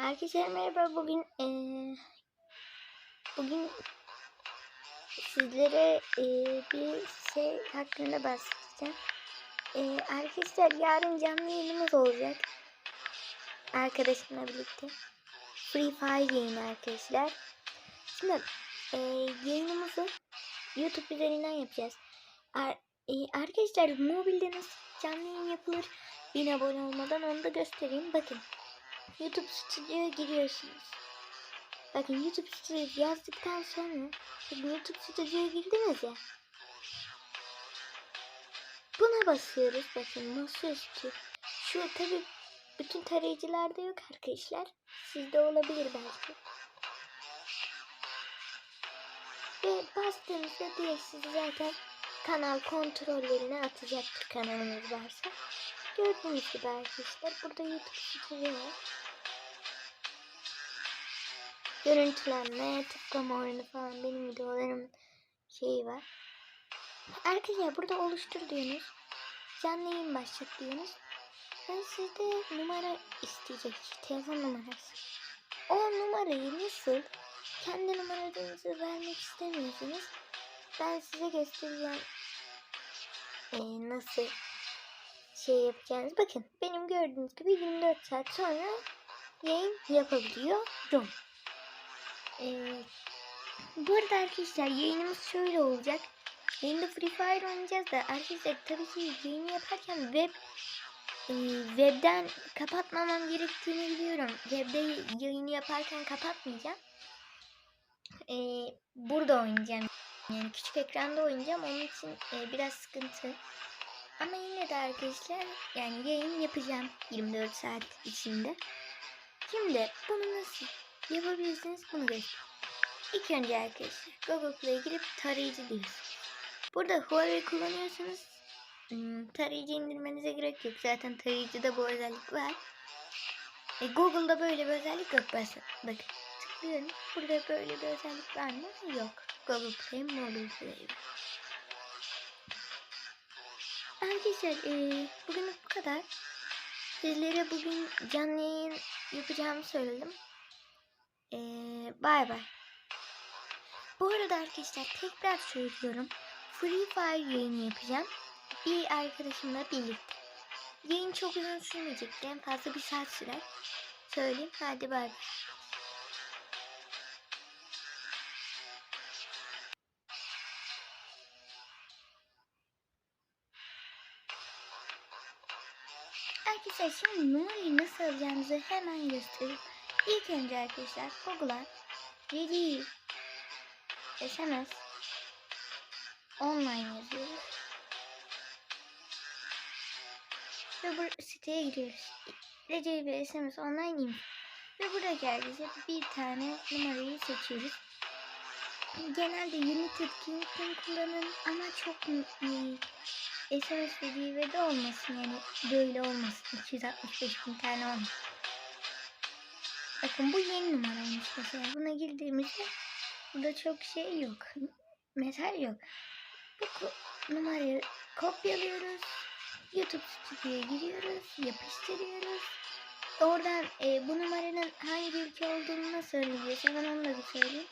Herkese merhaba. Bugün eee, bugün sizlere eee, bir şey hakkında bahsedeceğim. Eee, arkadaşlar yarın canlı yayınımız olacak. Arkadaşımla birlikte. Free Fire yayını arkadaşlar. Şimdi eee, yayınımızı YouTube üzerinden yapacağız. Ar- eee, arkadaşlar mobilde nasıl canlı yayın yapılır? 1000 abone olmadan onu da göstereyim. Bakın. YouTube Studio'ya giriyorsunuz. Bakın YouTube Studio yazdıktan sonra YouTube Studio'ya girdiniz ya. Buna basıyoruz. Bakın masaüstü. Şu tabi bütün tarayıcılarda yok arkadaşlar. Sizde olabilir belki. Ve bastığınızda direkt sizi zaten kanal kontrollerine atacaktır kanalınız varsa. Gördüğünüz gibi arkadaşlar burada YouTube Studio var. Görüntülenme, tıklama oyunu falan benim videolarım şeyi var. Arkadaşlar burada oluştur diyorsunuz. Canlı yayın başlat diyorsunuz. Ve sizde numara isteyecek. Telefon numarası. O numarayı nasıl kendi numaranızı vermek istemiyorsunuz. Ben size göstereceğim. Ee, nasıl şey yapacağınız. Bakın benim gördüğünüz gibi 24 saat sonra yayın yapabiliyorum. Ee, bu arada arkadaşlar yayınımız şöyle olacak. Yayında Free Fire oynayacağız da arkadaşlar tabii ki yayını yaparken web e, webden kapatmamam gerektiğini biliyorum. Webde yayını yaparken kapatmayacağım. Ee, burada oynayacağım. Yani küçük ekranda oynayacağım. Onun için e, biraz sıkıntı. Ama yine de arkadaşlar yani yayın yapacağım 24 saat içinde. Şimdi bunu nasıl yapabilirsiniz bunu göstereyim. İlk önce arkadaşlar Google Play'e girip tarayıcı diyorsunuz. Burada Huawei kullanıyorsanız hmm, tarayıcı indirmenize gerek yok. Zaten tarayıcıda bu özellik var. E, Google'da böyle bir özellik yok. Bakın, tıklıyorum. Burada böyle bir özellik var mı? Yok. Google Play, Mobile Play. Arkadaşlar e, bugün bu kadar. Sizlere bugün canlı yayın yapacağımı söyledim. E, bay bay. Bu arada arkadaşlar tekrar söylüyorum. Free Fire yayını yapacağım. Bir arkadaşımla birlikte. Yayın çok uzun sürmeyecek. En fazla bir saat sürer. Söyleyeyim. Hadi bay bay. Arkadaşlar şimdi numarayı nasıl alacağınızı hemen göstereyim. İlk önce arkadaşlar Google'a 7 SMS online yazıyoruz. Ve bu siteye giriyoruz. Recep ve SMS online info. Ve buradaki arkadaşlar bir tane numarayı seçiyoruz. Genelde United Kingdom kullanın ama çok iyi. SMS dediği ve de olmasın yani böyle olmasın. 265 bin tane olmasın. Bakın bu yeni numaraymış mesela. Buna girdiğimizde burada çok şey yok. Mesaj yok. Bu numarayı kopyalıyoruz. YouTube Studio'ya giriyoruz. Yapıştırıyoruz. Oradan e, bu numaranın hangi ülke olduğunu nasıl öğreneceğiz? Hemen onu da bir söyleyeyim.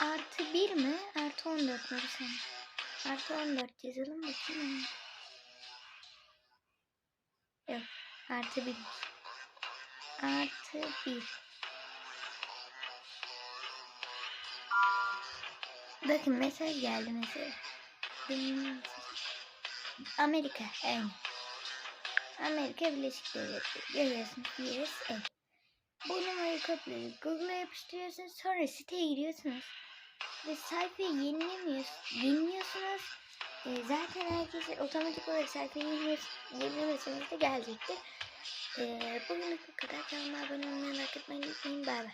Artı 1 mi? Artı 14 mu bir saniye? Artı 14 yazalım bakayım. Yok. Artı 1. Artı 1. Bakın mesaj geldi mesela. Amerika. Yani. Amerika Birleşik Devletleri. Görüyorsunuz. USA. Bu numarayı kopyalayıp Google'a yapıştırıyorsunuz. Sonra siteye giriyorsunuz ve sayfayı. Yeniliyorsunuz. E, zaten herkes otomatik olarak sayfayı yeniliyor- yenilemeseniz de gelecektir. E, bugünlük bu kadar. Kanalıma abone olmayı, like etmeyi unutmayın. Bay bay.